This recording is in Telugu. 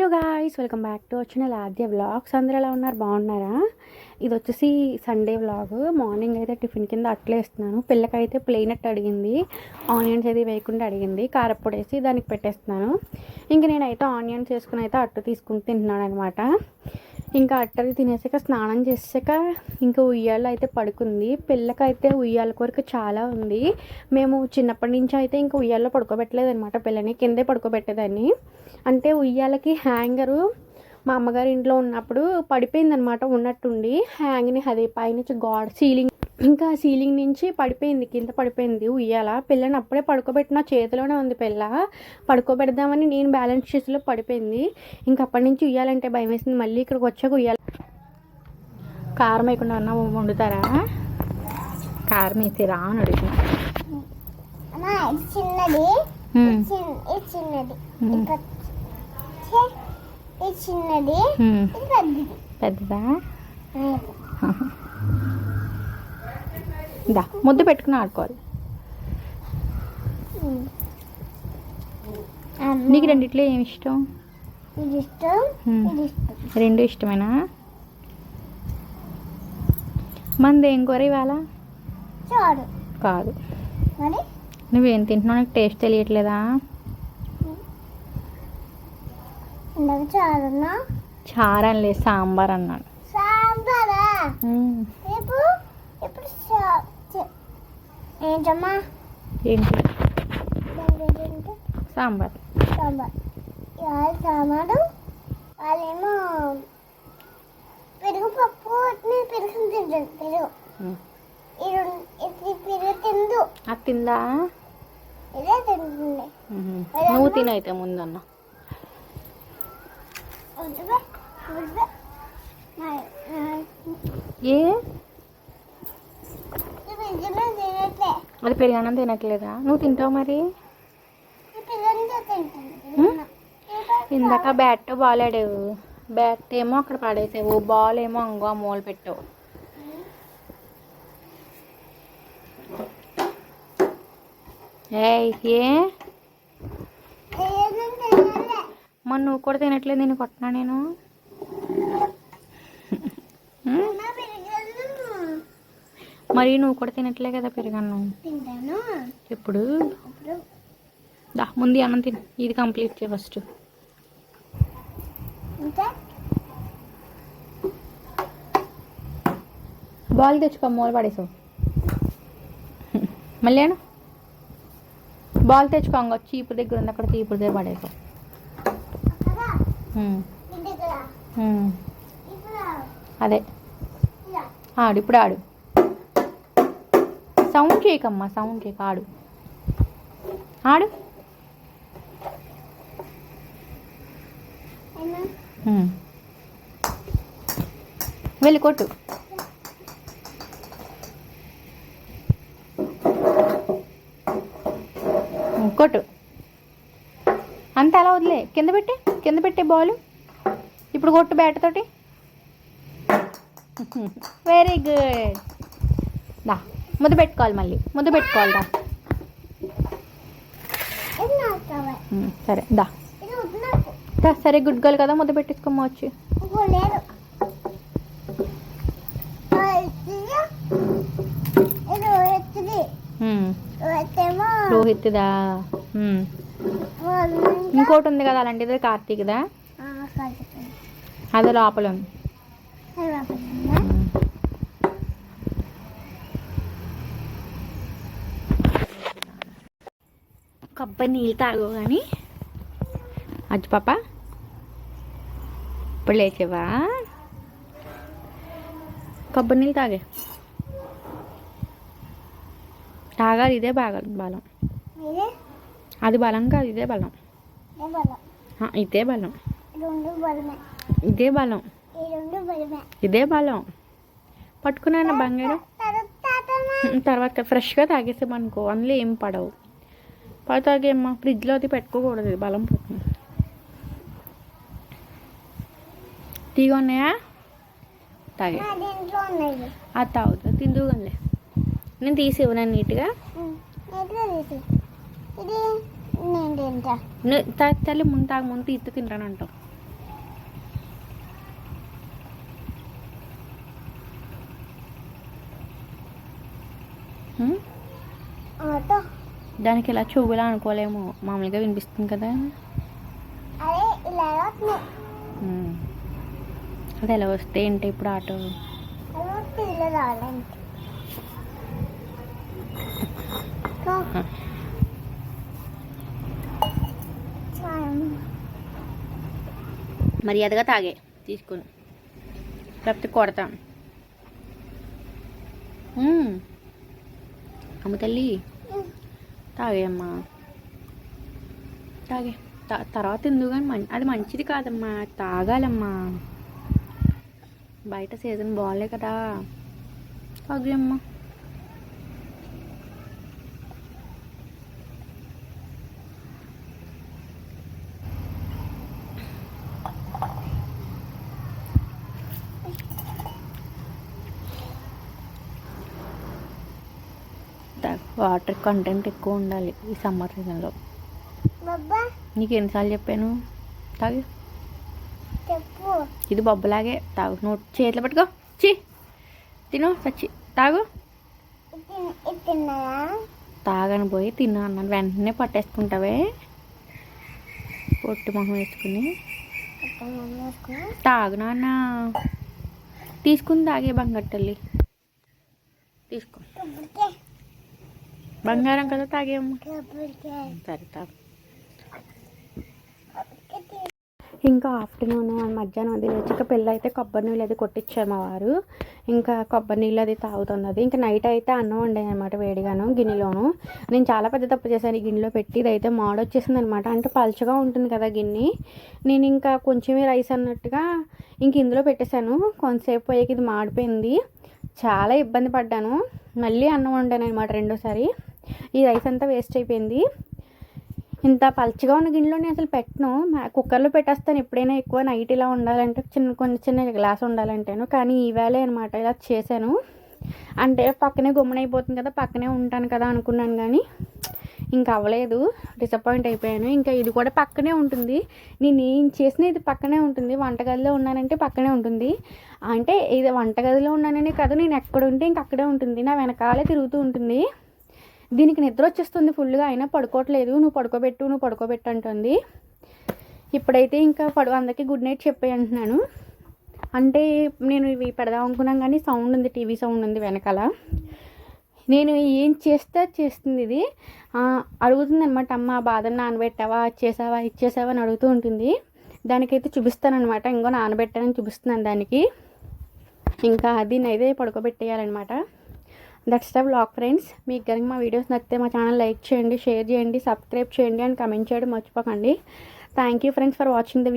Hello guys welcome back to వచ్చిన ఆద్య వ్లాగ్స్ అందరూ ఎలా ఉన్నారు? బాగున్నారా? ఇది వచ్చేసి సండే వ్లాగ్ మార్నింగ్ అయితే టిఫిన్ కింద అట్లే ఇస్తున్నాను పిల్లకైతే ప్లెయిన్ అట్టు అడిగింది. ఆనియన్స్ అది వేయకుండా అడిగింది. కారప్పొడి వేసి దానికి పెట్టేస్తున్నాను. ఇంక నేనైతే ఆనియన్స్ వేసుకుని అయితే అట్టు తీసుకుని తింటున్నాను అనమాట ఇంకా అట్టది తినేసాక స్నానం చేసాక ఇంకా ఉయ్యాల అయితే పడుకుంది. పిల్లకైతే ఉయ్యాల కొరకు చాలా ఉంది. మేము చిన్నప్పటి నుంచి అయితే ఇంకా ఉయ్యాల్లో పడుకోబెట్టలేదు అనమాట పిల్లని కిందే పడుకోబెట్టేదాన్ని. అంటే ఉయ్యాలకి హ్యాంగరు మా అమ్మగారి ఇంట్లో ఉన్నప్పుడు పడిపోయింది అనమాట ఉన్నట్టుండి. హ్యాంగ్ని అదే పైనుంచి గాడ్ సీలింగ్ ఇంకా సీలింగ్ నుంచి పడిపోయింది కింద పడిపోయింది ఉయ్యాల. పిల్లని అప్పుడే పడుకోబెట్టిన చేతిలోనే ఉంది పిల్ల. పడుకోబెడదామని నేను బ్యాలెన్స్ చేసిలో పడిపోయింది. ఇంకా అప్పటి నుంచి ఉయ్యాలంటే భయం వేసింది మళ్ళీ ఇక్కడికి వచ్చాక ఉయ్యాల. కారం వేయకుండా అన్న వండుతారా? కారం వేసి రా అని అడుగుతున్నా. చిన్నది. పెద్దది. దా ముద్దు పెట్టుకుని ఆడుకోవాలి. నీకు రెండిట్లో ఏమి ఇష్టం? రెండు ఇష్టమేనా? మంది ఏం కూర ఇవాళ? కాదు. నువ్వేం తింటున్నావు? నీకు టేస్ట్ తెలియట్లేదా? చారం లేదు సాంబార్ అన్నాను సాంబారా మ్మ్. రేపు ఇప్పుడు చా- చ- ఏంటమ్మా? ఏంటి? సాంబార్. సాంబార్. ఇవాళ సాంబారు వాళ్ళేమో పెరుగు పప్పు నేను పెరుగు తింటాను. పెరుగు. ఇది పెరుగు తిందు. అది తిందా? ఇదే తింటుంది. నువ్వు తినైతే ముందన్న. ఏ ఇది నిజమే తినట్లే అది పెరిగానం తినట్లేదా? నువ్వు తింటావు మరి? ఇందాక బ్యాట్ బాల్ ఆడావు. బ్యాట్ ఏమో అక్కడ పడేసావు. బాల్ ఏమో అంగో ఆ మూల పెట్టావు ఏ? మరి నువ్వు కూడా తినట్లేదు నేను కొట్టినా నేను? మరి నువ్వు కూడా తినట్లే కదా పెరిగాను తింటాను. ఇప్పుడు ఇప్పుడు దా ముందు అన్నం తిను. ఇది కంప్లీట్ చేయ ఫస్ట్. బాల్ తెచ్చుకో మూల పడేసావు. మళ్ళీ అను బాల్ తెచ్చుకో అంగ చీపు దగ్గర ఉంది. అక్కడ చీపు దగ్గర పడేసావు. అదే. ఆడు ఇప్పుడు ఆడు. సౌండ్ చేయకమ్మా సౌండ్ చేయక ఆడు. ఆడు వెళ్ళి కొట్టు. కొట్టు. అంత అలా వదిలే. కింద పెట్టి కింద పెట్టే బాల్. ఇప్పుడు కొట్టు బ్యాట్ తోటి. వెరీ గుడ్ దా. ముద్దు పెట్టుకోవాలి మళ్ళీ. ముద్దు పెట్టుకోవాలి దా సరే దా. సరే గుడ్ గర్ల్ కదా ముద్దు పెట్టించుకోమా వచ్చి. రోహిత్దా. ఇంకోటి ఉంది కదా అలాంటిది కార్తీక్దా? అదే లోపల ఉంది. కొబ్బరి నీళ్ళు తాగు కానీ అజ్జు పాప. ఇప్పుడు లేచేవా? కొబ్బరి నీళ్ళు తాగే. తాగాలి ఇదే బాగా బలం. అది బలం కాదు ఇదే బలం. ఇదే బలం. ఇదే బలం. ఇదే బలం. పట్టుకున్నాను బంగారం? తర్వాత ఫ్రెష్గా తాగేసామనుకో అందులో ఏం పడవు. పడతాగేమ్మా? ఫ్రిడ్జ్లో అది పెట్టుకోకూడదు బలం పోతుంది. తీగ ఉన్నాయా? తాగే. అది తాగుతా తిందుగండి నేను తీసి. ఇవ్వనా నీట్గా తల్లి ముందు తాగ ముందు తీస్తే తినరాని అంటావు. ఆటో. దానికి ఇలా చెవులా అనుకోలేము. మామూలుగా వినిపిస్తుంది కదా. అదే ఎలా వస్తే ఏంటి ఇప్పుడు ఆటో. మర్యాదగా తాగే. తీసుకుని. లేకపోతే కొడతాం. అమ్మ తల్లి. తాగే. అమ్మా తాగే తర్వాత ఎందుకు కానీ మం అది మంచిది కాదమ్మా. తాగాలమ్మా. బయట సీజన్ బాగాలే కదా. తాగే అమ్మా వాటర్ కంటెంట్ ఎక్కువ ఉండాలి ఈ సమ్మర్ సీజన్లో. నీకు ఎన్నిసార్లు చెప్పాను? తాగు. ఇది బొబ్బలాగే. తాగు. నోట్ చేతిలో పట్టుకో. చి తిను సచ్చి. తాగు. తాగని పోయి తిన్నా అన్నాను. వెంటనే పట్టేసుకుంటావే. పొట్టు మొహం వేసుకుని. తాగు నాన్న. తీసుకుని తాగే బంగట్టల్లి తీసుకో. బంగారం కదా తాగేమ్మా సరే తాగు. ఇంకా ఆఫ్టర్నూన్ మధ్యాహ్నం అది వచ్చాక పెళ్ళి అయితే కొబ్బరి నీళ్ళు అది కొట్టించాము వారు. ఇంకా కొబ్బరి నీళ్ళు అది తాగుతున్నది. ఇంకా నైట్ అయితే అన్నం వండాను అనమాట వేడిగాను గిన్నెలోను. నేను చాలా పెద్ద తప్పు చేశాను ఈ గిన్నెలో పెట్టి. ఇది అయితే మాడొచ్చేసింది అనమాట అంటే పలుచగా ఉంటుంది కదా గిన్నె. నేను ఇంకా కొంచెమే రైస్ అన్నట్టుగా ఇంక ఇందులో పెట్టేశాను. కొంతసేపు పోయాక ఇది మాడిపోయింది. చాలా ఇబ్బంది పడ్డాను. మళ్ళీ అన్నం వండాను అనమాట రెండోసారి. ఈ రైస్ అంతా వేస్ట్ అయిపోయింది. ఇంత పల్చగా ఉన్న గిన్నెలో నేను అసలు పెట్టను. కుక్కర్లో పెట్టేస్తాను. ఎప్పుడైనా ఎక్కువ నైట్ ఇలా ఉండాలంటే చిన్న కొన్ని చిన్న గ్లాస్ ఉండాలంటేను. కానీ ఈవేళే అనమాట ఇలా చేశాను. అంటే పక్కనే గుమ్మనైపోతుంది కదా పక్కనే ఉంటాను కదా అనుకున్నాను కానీ ఇంకా అవ్వలేదు. డిసప్పాయింట్ అయిపోయాను. ఇంకా ఇది కూడా పక్కనే ఉంటుంది. నేను ఏం చేసిన ఇది పక్కనే ఉంటుంది. వంటగదిలో ఉన్నానంటే పక్కనే ఉంటుంది. అంటే ఇది వంటగదిలో ఉన్నాననే కదా నేను ఎక్కడ ఉంటే ఇంక అక్కడే ఉంటుంది. నా వెనకాలే తిరుగుతూ ఉంటుంది. దీనికి నిద్ర వచ్చేస్తుంది ఫుల్గా అయినా పడుకోవట్లేదు. నువ్వు పడుకోబెట్టు నువ్వు పడుకోబెట్టు అంటుంది. ఇప్పుడైతే ఇంకా పడు అందరికీ గుడ్ నైట్ చెప్పే అంటున్నాను అంటే నేను ఇవి పెడదాం అనుకున్నాను కానీ సౌండ్ ఉంది టీవీ సౌండ్ ఉంది వెనకాల. నేను ఏం చేస్తే చేస్తుంది ఇది. అడుగుతుంది అనమాట అమ్మ బాదం నానబెట్టావా? ఇచ్చేసావా ఇచ్చేసావా అని అడుగుతూ ఉంటుంది. దానికైతే చూపిస్తానమాట ఇంకో నానబెట్టానని చూపిస్తున్నాను దానికి. ఇంకా దీన్ని అయితే పడుకోబెట్టేయాలన్నమాట. దట్స్ ద బ్లాగ్ ఫ్రెండ్స్ మీకు కనుక మా వీడియోస్ నచ్చితే మా ఛానల్ లైక్ చేయండి షేర్ చేయండి సబ్స్క్రైబ్ చేయండి అండ్ కమెంట్ చేయడం మర్చిపోకండి. Thank you friends for watching the